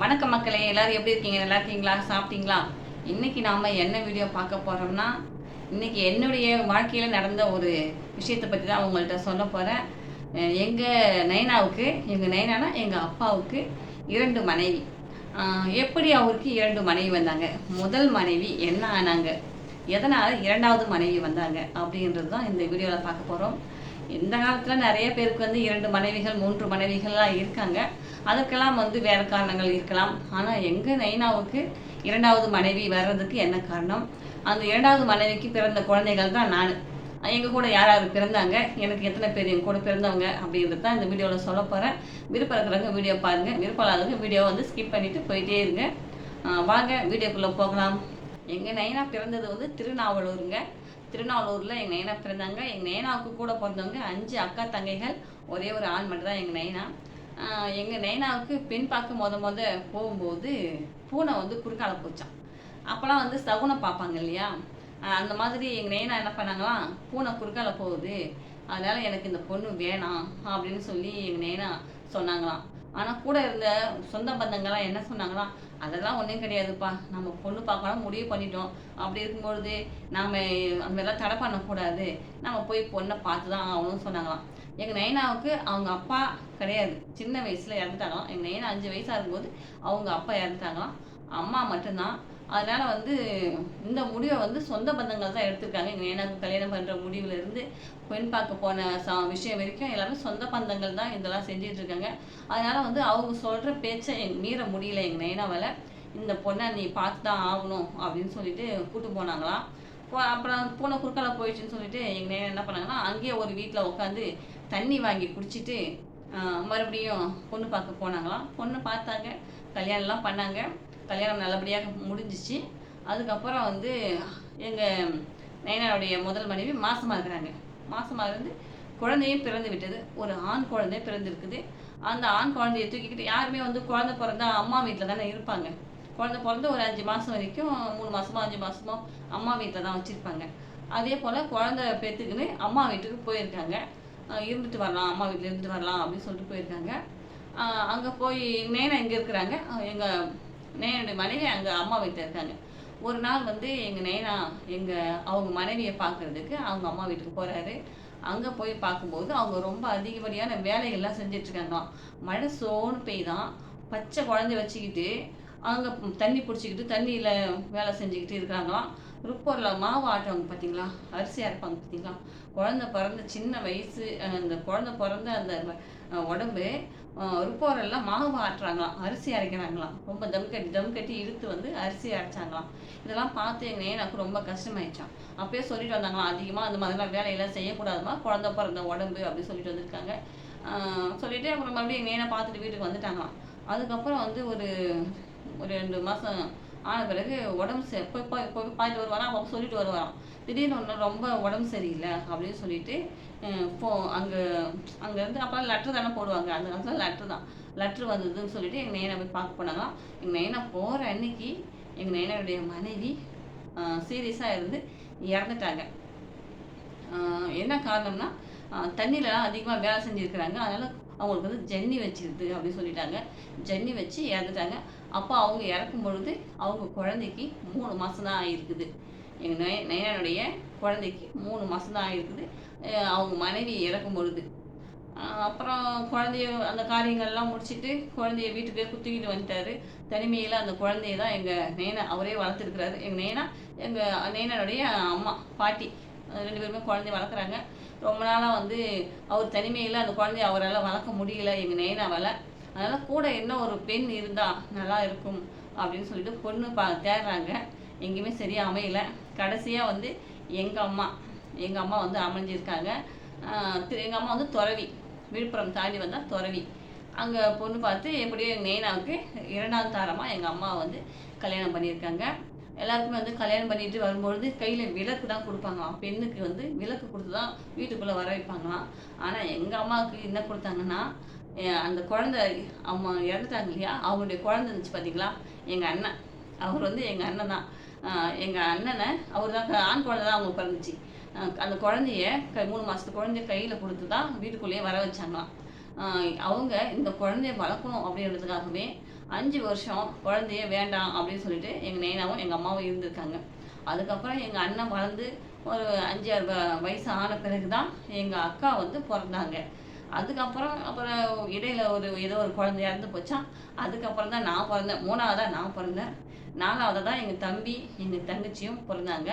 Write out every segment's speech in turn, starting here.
வணக்கம் மக்களே எல்லாரும் எப்படி இருக்கீங்க? நல்லா இருக்கீங்களா? சாப்பிட்டீங்களா? இன்னைக்கு நாம என்ன வீடியோ பார்க்க போறோம்னா இன்னைக்கு என்னுடைய வாழ்க்கையில நடந்த ஒரு விஷயத்தை பற்றி தான் உங்கள்கிட்ட சொல்ல போறேன். எங்கள் எங்க நயனாவுக்கு எங்க நயனானா எங்க அப்பாவுக்கு இரண்டு மனைவி. எப்படி அவருக்கு இரண்டு மனைவி வந்தாங்க? முதல் மனைவி என்ன ஆனாங்க? எதனால் இரண்டாவது மனைவி வந்தாங்க? அப்படின்றது தான் இந்த வீடியோவில் பார்க்க போகிறோம் இந்த காலத்தில் நிறைய பேருக்கு வந்து இரண்டு மனைவிகள் மூன்று மனைவிகள்லாம் இருக்காங்க. அதுக்கெல்லாம் வந்து வேறு காரணங்கள் இருக்கலாம். ஆனால் எங்கள் நைனாவுக்கு இரண்டாவது மனைவி வர்றதுக்கு என்ன காரணம்? அந்த இரண்டாவது மனைவிக்கு பிறந்த குழந்தைகள் தான் நான். எங்கள் கூட யார் யார் பிறந்தாங்க? எனக்கு எத்தனை பேர் என் கூட பிறந்தவங்க? அப்படின்றது தான் இந்த வீடியோவில் சொல்ல போகிறேன் விருப்பம் இருக்கிறவங்க வீடியோ பாருங்கள் விருப்பம் இல்லாதவங்க வீடியோ வந்து ஸ்கிப் பண்ணிவிட்டு போயிட்டே இருங்க. வாங்க வீடியோக்குள்ளே போகலாம். எங்கள் நைனா பிறந்தது வந்து திருநாவலூருங்க. திருநாவலூரில் எங்கள் நைனா பிறந்தாங்க. எங்கள் நைனாவுக்கு கூட பிறந்தவங்க அஞ்சு அக்கா தங்கைகள். ஒரே ஒரு ஆண் மட்டும் தான் எங்கள் நைனா. எங்கள் நைனாவுக்கு பெண் பார்க்க முத முத போகும்போது பூனை வந்து குறுக்கால போச்சான் அப்போலாம் வந்து சகுனம் பார்ப்பாங்க இல்லையா? அந்த மாதிரி எங்கள் நைனா என்ன பண்ணாங்களாம் பூனை குறுக்கால போகுது. அதனால் எனக்கு இந்த பொண்ணு வேணாம் அப்படின்னு சொல்லி எங்கள் நைனா சொன்னாங்களாம். ஆனால் கூட இருந்த சொந்த பந்தங்கள்லாம் என்ன சொன்னாங்களாம் அதெல்லாம் ஒன்றும் கிடையாதுப்பா. நம்ம பொண்ணு பார்க்கணும் முடிவு பண்ணிட்டோம். அப்படி இருக்கும்பொழுது நாம் அந்த மாதிரிலாம் தடை பண்ணக்கூடாது. நம்ம போய் பொண்ணை பார்த்து தான் ஆகணும்னு சொன்னாங்களாம். எங்கள் நைனாவுக்கு அவங்க அப்பா கிடையாது. சின்ன வயசில் இறந்துட்டாங்களாம். எங்கள் நைனா அஞ்சு வயசாக இருக்கும்போது அவங்க அப்பா இறந்துட்டாங்களாம். அம்மா மட்டும்தான். அதனால் வந்து இந்த முடிவை வந்து சொந்த பந்தங்கள் தான் எடுத்திருக்காங்க. எங்கள் நைனாவுக்கு கல்யாணம் பண்ணுற முடிவுலேருந்து பெண் பார்க்க போன ச விஷயம் வரைக்கும் எல்லாமே சொந்த பந்தங்கள் தான் இதெல்லாம் செஞ்சிட்ருக்காங்க. அதனால் வந்து அவங்க சொல்கிற பேச்சை எங் மீற முடியல எங்கள் நயனாவில். இந்த பொண்ணை நீ பார்த்து தான் ஆகணும் அப்படின்னு சொல்லிட்டு கூட்டு போனாங்களாம் போ அப்புறம் பூனை குறுக்கால போயிடுச்சுன்னு சொல்லிட்டு எங்கள் நைனா என்ன பண்ணாங்கன்னா அங்கேயே ஒரு வீட்டில் உட்காந்து தண்ணி வாங்கி குடிச்சிட்டு மறுபடியும் பொண்ணு பார்க்க போனாங்களாம் பொண்ணு பார்த்தாங்க கல்யாணம்லாம் பண்ணாங்க. கல்யாணம் நல்லபடியாக முடிஞ்சிச்சு. அதுக்கப்புறம் வந்து எங்கள் நயனாருடைய முதல் மனைவி மாசமாக இருக்கிறாங்க. மாசமாக இருந்து குழந்தையும் பிறந்து விட்டது. ஒரு ஆண் குழந்தை பிறந்திருக்குது. அந்த ஆண் குழந்தையை தூக்கிக்கிட்டு யாருமே வந்து குழந்தை பிறந்தா அம்மா வீட்டில் தானே இருப்பாங்க. குழந்தை பிறந்து ஒரு அஞ்சு மாதம் வரைக்கும் மூணு மாதமோ அஞ்சு மாதமோ அம்மா வீட்டில் தான் வச்சுருப்பாங்க. அதே போல் குழந்தை பெற்றுக்குன்னு அம்மா வீட்டுக்கு போயிருக்காங்க. இருந்துட்டு வரலாம் அம்மா வீட்டில் இருந்துட்டு வரலாம் அப்படின்னு சொல்லிட்டு போயிருக்காங்க. அங்கே போய் நேனா இங்கே இருக்கிறாங்க? எங்கள் என்னுடைய மனைவி அங்கே அம்மா வீட்டில் இருக்காங்க. ஒரு நாள் வந்து எங்கள் நேனா எங்கள் அவங்க மனைவியை பார்க்கறதுக்கு அவங்க அம்மா வீட்டுக்கு போகிறாரு அங்கே போய் பார்க்கும்போது அவங்க ரொம்ப அதிகப்படியான வேலைகள்லாம் செஞ்சுட்டு மழை சோன்னு பெய்தான். பச்சை குழந்தை வச்சுக்கிட்டு அங்கே தண்ணி பிடிச்சிக்கிட்டு தண்ணியில் வேலை செஞ்சுக்கிட்டு இருக்கிறாங்களாம் ருப்பூரில் மாவு ஆட்டுவாங்க பார்த்தீங்களா அரிசி அரைப்பாங்க பார்த்தீங்களா குழந்தை பிறந்த சின்ன வயசு அந்த குழந்தை பிறந்த அந்த உடம்பு ருப்போரெல்லாம் மாவு ஆட்டுறாங்களாம். அரிசி அரைக்கிறாங்களாம். ரொம்ப தம் கட்டி தம் கட்டி இழுத்து வந்து அரிசி அரைச்சாங்களாம். இதெல்லாம் பார்த்து எங்கள் எனக்கு ரொம்ப கஷ்டமாயிடுச்சான் அப்பயே சொல்லிட்டு வந்தாங்களாம் அதிகமாக அந்த மாதிரிலாம் வேலையெல்லாம் செய்யக்கூடாதுமா குழந்தை பிறந்த உடம்பு அப்படின்னு சொல்லிட்டு வந்திருக்காங்க. ஆஹ் சொல்லிட்டு அப்புறம் மறுபடியும் எங்கள் நேனை பார்த்துட்டு வீட்டுக்கு வந்துட்டாங்களாம். அதுக்கப்புறம் வந்து ஒரு ஒரு ரெண்டு மாதம் ஆன பிறகு உடம்பு சரி போய் போய் போய் பார்த்துட்டு வருவாராம் அப்போ சொல்லிட்டு வருவாராம். திடீர்னு ஒன்று ரொம்ப உடம்பு சரியில்லை அப்படின்னு சொல்லிட்டு போ அங்கே அங்கேருந்து அப்போலாம் லெட்ரு தானே போடுவாங்க. அந்த காலத்தில் லெட்ரு தான். லெட்ரு வந்ததுன்னு சொல்லிட்டு எங்கள் நைனை போய் பார்க்க போனாங்களாம் எங்கள் நைனா போகிற அன்னைக்கு எங்கள் நைனாவுடைய மனைவி சீரியஸாக இருந்து இறந்துட்டாங்க. என்ன காரணம்னா தண்ணியிலலாம் அதிகமாக வேலை செஞ்சுருக்கிறாங்க. அதனால் அவங்களுக்கு வந்து ஜன்னி வச்சிருது அப்படின்னு சொல்லிட்டாங்க. ஜன்னி வச்சு இறந்துட்டாங்க. அப்போ அவங்க இறக்கும் பொழுது அவங்க குழந்தைக்கு மூணு மாதம் தான் ஆகிருக்குது எங்கள் நய நயனுடைய குழந்தைக்கு மூணு மாதம் தான் ஆகிருக்குது அவங்க மனைவி இறக்கும் பொழுது. அப்புறம் குழந்தைய அந்த காரியங்கள்லாம் முடிச்சிட்டு குழந்தைய வீட்டுக்கு குத்திக்கிட்டு வந்துட்டாரு. தனிமையில் அந்த குழந்தைய தான் எங்கள் நேனா அவரே வளர்த்துருக்கிறாரு. எங்கள் நேனா எங்கள் நேனனுடைய அம்மா பாட்டி. ரெண்டு பேருமே குழந்தைய வளர்க்குறாங்க. ரொம்ப நாளாக வந்து அவர் தனிமையில் அந்த குழந்தைய அவரால் வளர்க்க முடியல. எங்கள் நயனாவால் அதனால் கூட என்ன ஒரு பெண் இருந்தால் நல்லா இருக்கும் அப்படின்னு சொல்லிட்டு பொண்ணு பா தேடுறாங்க. எங்கேயுமே சரியாக அமையல. கடைசியாக வந்து எங்கள் அம்மா எங்கள் அம்மா வந்து அமைஞ்சிருக்காங்க எங்கள் அம்மா வந்து துறவி. விழுப்புரம் தாண்டி வந்தால் துறவி. அங்கே பொண்ணு பார்த்து எப்படியோ எங்கள் நெய்னாவுக்கு இரண்டாவது தாரமாக எங்கள் அம்மா வந்து கல்யாணம் பண்ணியிருக்காங்க. எல்லாருக்குமே வந்து கல்யாணம் பண்ணிட்டு வரும்பொழுது கையில் விளக்கு தான் கொடுப்பாங்களாம் பெண்ணுக்கு வந்து விளக்கு கொடுத்து தான் வீட்டுக்குள்ளே வர வைப்பாங்களாம். ஆனால் எங்கள் அம்மாவுக்கு என்ன கொடுத்தாங்கன்னா அந்த குழந்தை அம்மா இறந்துட்டாங்க இல்லையா? அவங்களுடைய குழந்தை இருந்துச்சு பார்த்தீங்களா எங்கள் அண்ணன். அவர் வந்து எங்கள் அண்ணன் தான். எங்கள் அண்ணனை அவர் தான் ஆண் குழந்தை தான் அவங்க பிறந்துச்சு. அந்த குழந்தைய க மூணு மாதத்து குழந்தைய கையில் கொடுத்து தான் வீட்டுக்குள்ளேயே வர வச்சாங்களாம். அவங்க இந்த குழந்தைய வளர்க்கணும் அப்படின்றதுக்காகவே அஞ்சு வருஷம் குழந்தைய வேண்டாம் அப்படின்னு சொல்லிட்டு எங்கள் நைனாவும் எங்கள் அம்மாவும் இருந்திருக்காங்க. அதுக்கப்புறம் எங்கள் அண்ணன் வளர்ந்து ஒரு அஞ்சு ஆறு வ- வயசு ஆன பிறகு தான் எங்கள் அக்கா வந்து பிறந்தாங்க. அதுக்கப்புறம் அப்புறம் இடையில ஒரு ஏதோ ஒரு குழந்தை இறந்து போச்சான் அதுக்கப்புறம் தான் நான் பிறந்தேன். மூணாவதாக நான் பிறந்தேன். நாலாவதாக தான் எங்கள் தம்பி எங்கள் தங்கச்சியும் பிறந்தாங்க.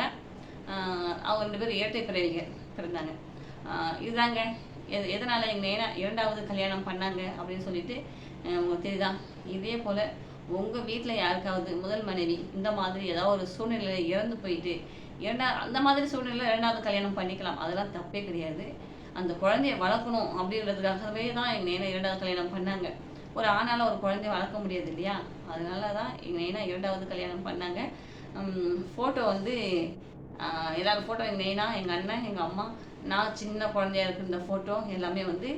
அவங்க ரெண்டு பேரும் இரட்டை பிறவிங்க பிறந்தாங்க. இதுதாங்க. எது எதனால் எங்கள் நேனா இரண்டாவது கல்யாணம் பண்ணாங்க அப்படின்னு சொல்லிட்டு உங்களுக்கு தெரியுதா இதே போல் உங்கள் வீட்டில் யாருக்காவது முதல் மனைவி இந்த மாதிரி ஏதாவது ஒரு சூழ்நிலையில் இறந்து போயிட்டு இரண்டா அந்த மாதிரி சூழ்நிலையில் இரண்டாவது கல்யாணம் பண்ணிக்கலாம். அதெல்லாம் தப்பே கிடையாது. அந்த குழந்தைய வளர்க்கணும் அப்படின்றதுக்காகவே தான் எங்கள் நேனா இரண்டாவது கல்யாணம் பண்ணாங்க. ஒரு ஆணால் ஒரு குழந்தைய வளர்க்க முடியாது இல்லையா? அதனால தான் எங்கள் நேனா இரண்டாவது கல்யாணம் பண்ணாங்க. ஃபோட்டோ வந்து எல்லாரும் ஃபோட்டோ எங்கள் நெய்னா எங்கள் அண்ணன் எங்கள் அம்மா நான் சின்ன குழந்தையா இருக்கிற ஃபோட்டோ எல்லாமே வந்து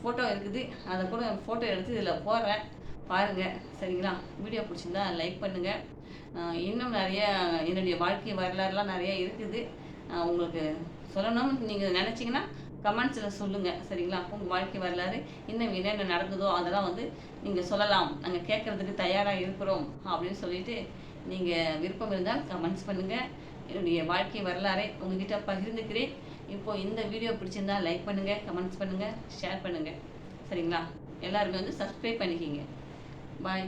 ஃபோட்டோ இருக்குது. அதை கூட ஃபோட்டோ எடுத்து இதில் போடுறேன். பாருங்கள் சரிங்களா? வீடியோ பிடிச்சிருந்தா லைக் பண்ணுங்கள் இன்னும் நிறைய என்னுடைய வாழ்க்கை வரலாறுலாம் நிறைய இருக்குது. உங்களுக்கு சொல்லணும்னு நீங்கள் நினச்சிங்கன்னா கமெண்ட்ஸில் சொல்லுங்கள் சரிங்களா? உங்கள் வாழ்க்கை வரலாறு இன்னும் என்னென்ன நடந்ததோ அதெல்லாம் வந்து நீங்கள் சொல்லலாம். நாங்கள் கேட்குறதுக்கு தயாராக இருக்கிறோம் அப்படின்னு சொல்லிட்டு நீங்கள் விருப்பம் இருந்தால் கமெண்ட்ஸ் பண்ணுங்கள் என்னுடைய வாழ்க்கை வரலாறை உங்ககிட்ட பகிர்ந்துக்கிறேன். இப்போ இந்த வீடியோ பிடிச்சிருந்தா லைக் பண்ணுங்கள் கமெண்ட்ஸ் பண்ணுங்கள் ஷேர் பண்ணுங்கள் சரிங்களா? எல்லாருமே வந்து சப்ஸ்கிரைப் பண்ணிக்கிங்க. பாய்